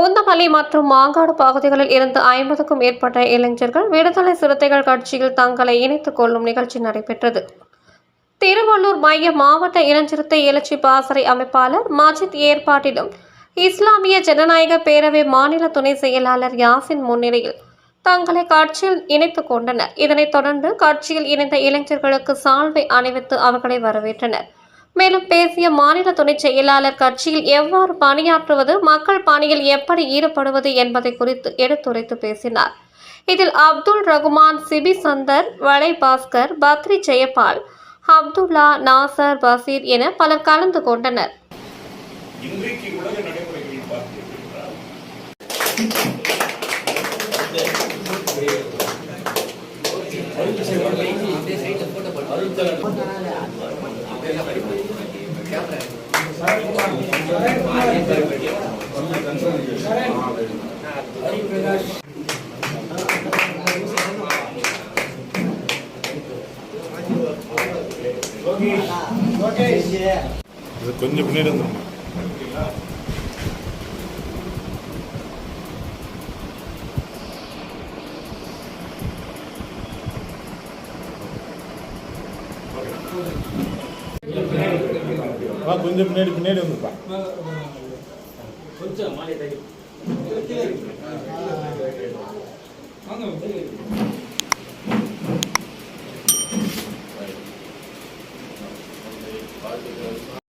பூந்தமல்லி மற்றும் மாங்காடு பகுதிகளில் இருந்து ஐம்பதுக்கும் மேற்பட்ட இளைஞர்கள் விடுதலை சிறுத்தைகள் கட்சியில் தங்களை இணைத்துக் கொள்ளும் நிகழ்ச்சி நடைபெற்றது. திருவள்ளூர் மைய மாவட்ட இளஞ்சிறுத்தை எழுச்சி பாசறை அமைப்பாளர் மஜித் ஏற்பாட்டிலும் இஸ்லாமிய ஜனநாயக பேரவை மாநில துணை செயலாளர் யாசின் முன்னிலையில் தங்களை கட்சியில் இணைத்துக் கொண்டனர். இதனைத் தொடர்ந்து கட்சியில் இணைந்த இளைஞர்களுக்கு சால்வை அணிவித்து அவர்களை வரவேற்றனர். மேலும் பேசிய மாநில துணை செயலாளர் கட்சியில் எவ்வாறு பணியாற்றுவது மக்கள் பணியில் எப்படி ஈடுபடுவது என்பதை குறித்து எடுத்துரைத்து பேசினார். இதில் அப்துல் ரகுமான் சிபி சந்தர் வளை பாஸ்கர் பத்ரி ஜெயபால் அப்துல்லா நாசர் பசீர் என பலர் கலந்து கொண்டனர். இன்றைக்கு இது கொஞ்சம் பின்னாடி வந்துருமா வா கொஞ்சம் பின்னாடி பின்னாடி வந்துப்பா கொஞ்சம்